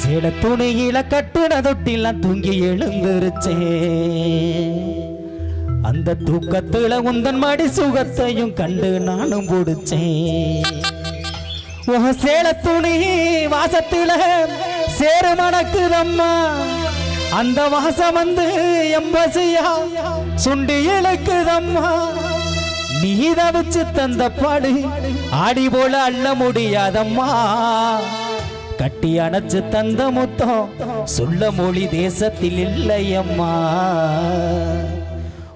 சேல துணியில கட்டுன தொட்டிலாம் தூங்கி எழுந்துருச்சே. அந்த தூக்கத்துல உந்தன் மாடி சுகத்தையும் கண்டு நானும் பிடிச்சேன் உன் சேல துணி வாசத்துல சேரு மணக்குதம்மா அந்த வாசம் வந்து எம்பசியா சுண்டி இழக்குதம்மா. நீ தவிச்சு தந்த பாடு ஆடி போல அள்ள முடியாதம்மா. கட்டி அணைச்சு தந்த முத்தம். சொல்ல மொழி தேசத்தில் இல்லையம்மா.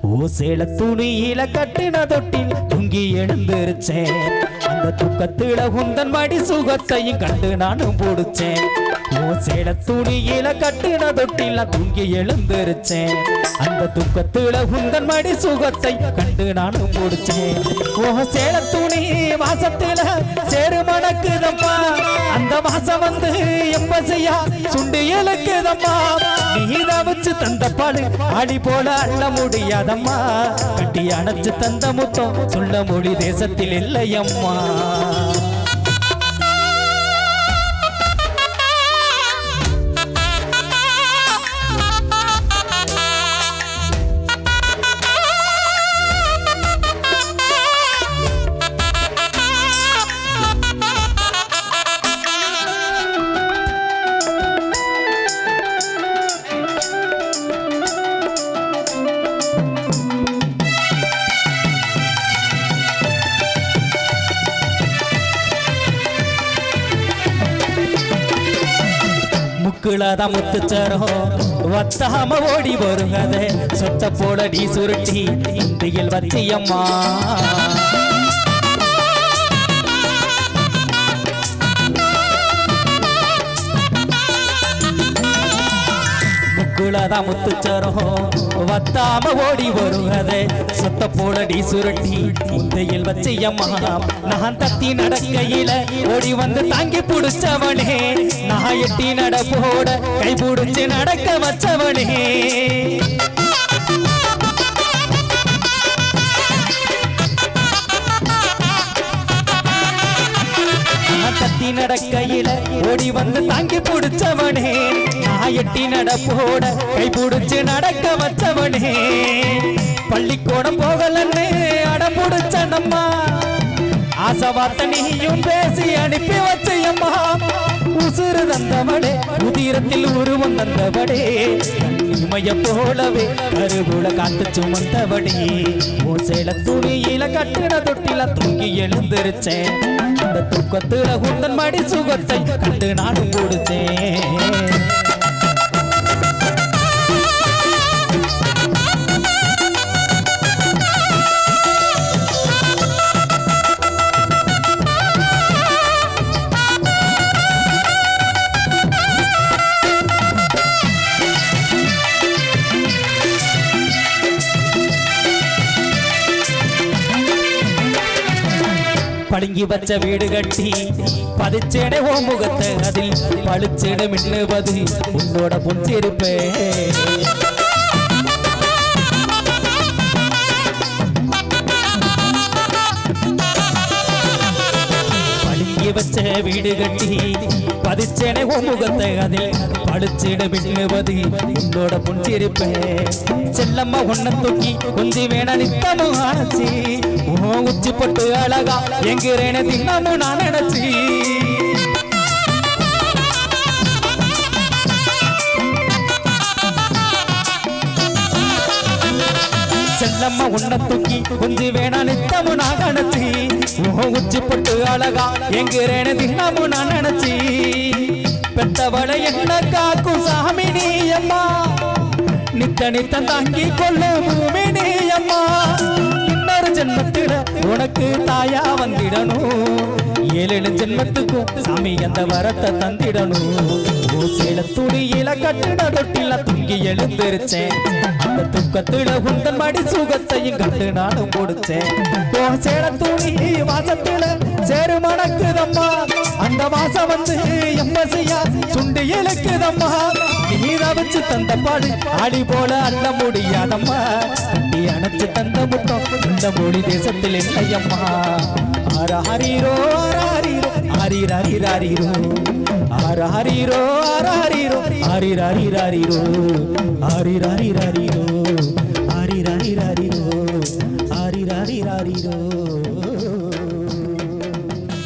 ஓ சேல துணியில கட்டின தொட்டில் தூங்கி எழுந்திருச்சேன். அந்த துக்கத்துல உந்தன் மடி சுகத்தையும் கண்டு நானும் பிடிச்சேன். ஓ துணியில கட்டின தொட்டில் தூங்கி எழுந்திருச்சேன். அந்த துக்கத்துல உந்தன் மடி சுகத்தை கண்டு நானும் பிடிச்சேன். ஓ சேல துணி வாசத்துல சேரு மணக்குதம்மா அந்த வாசம் வந்து எம்பசையா சுண்டு இலக்குதம்மா நீ வச்சு தந்த பாடு. அடி போல அள்ள முடியாதம்மா. கட்டி அணைச்சு தந்த முத்தம். சொல்ல மொழி தேசத்தில் இல்லையம்மா. முக்குளதான் முத்துச்சரம் வத்தாம ஓடி வருகதே. சொத்த போல நீ சுருட்டி இந்தியில் வச்சியம்மா முக்குளதான் முத்துச்சரம். வத்தாம ஓடி வருகதே சொத்த போல சுருட்டி. முந்தையில் வச்சியம்மா நான் தத்தி நடக்கையில ஓடி வந்து தாங்கி புடிச்சவனே. நான் எட்டி நட போட கை புடிச்சு நடக்க வச்சவனே. எட்டி நடக்கையில ஓடி வந்து தாங்கி பிடிச்சவனே. நான் எட்டி நடப்போட கை பிடிச்சு நடக்க வச்சவனே. பள்ளிக்கூடம் போகலன்னு அடம் புடிச்ச ஆசை வார்த்தை நீயும் பேசி அனுப்பி வச்சையம்மா. உசுறு தந்தவடே உதிரத்தில் உருவம் தந்தவடே இமய போலவே கருவுல காத்து சுமந்தவடி ஓசையில துணியில கட்டின தொட்டில தூங்கி எழுந்திருச்சேன். அந்த தூக்கத்துல குந்தன் மடி சுகத்தை கண்டு நானும் கொடுத்தேன். படுங்கி வச்ச வீடு கட்டி பதிச்சேனே ஓ முகத்தை அதில் பளிச்சேனே மின்னுவது உன்னோட பொஞ்சிருப்பே வச்ச வீடு கட்டி பதிச்சேனே ஓ முகத்தை அதில் பளிச்சேனே மின்னுவது உன்னோட பொஞ்சிருப்பே செல்லம்மா உன்னை தூக்கி கொஞ்சி வேணா நித்தமும் ஆச்சு உச்சி பொட்டு அழகா எங்கிறேன தின்னு நான் நினைச்சி. செல்லம்மா உன்னை தூக்கி கொஞ்சி வேணா நித்தமும் நான் நினைச்சி ஓ உச்சி பொட்டு அழகா எங்கிறேன தினமும் நான் நினைச்சி. பெத்தவளை என்ன காக்கும் சாமி நீ அம்மா? நித்த நித்த தாங்கி கொள்ளும் பூமி நீ அம்மா. இன்னொரு ஜென்மத்தில உனக்கு தாயா வந்திடணும். ஏழு ஜென்மத்துக்கும் சாமி அந்த வரத்தை தந்திடணும். ஓ சேல துணியில கட்டுட தொட்டில தூங்கி எழுந்திருச்சேன். அந்த துக்கத்துல உந்தன் மடி சுகத்தையும் கண்டு நானும் கொடுத்தேன் ஓ சேல துணி வாசத்துல சேரு மணக்குதம்மா அந்த வாசம் வந்து எம்பசியா சுண்டு இழுக்குதம்மா நீ தவிச்சு தந்த பாடு. ஆடி போல அள்ள முடியாதம்மா. கட்டி அணைச்சு தந்த முட்டம் இந்த மொழி தேசத்தில் இல்லையம்மா. ஆராரீரோ ஆராரீரோ ஹரிரரிரரிரோ ஆரஹரிரோ ஆரஹரிரோ ஹரிரரிரரிரோ ஹரிரரிரரிரோ ஹரிரரிரரிரோ ஹரிரரிரரிரோ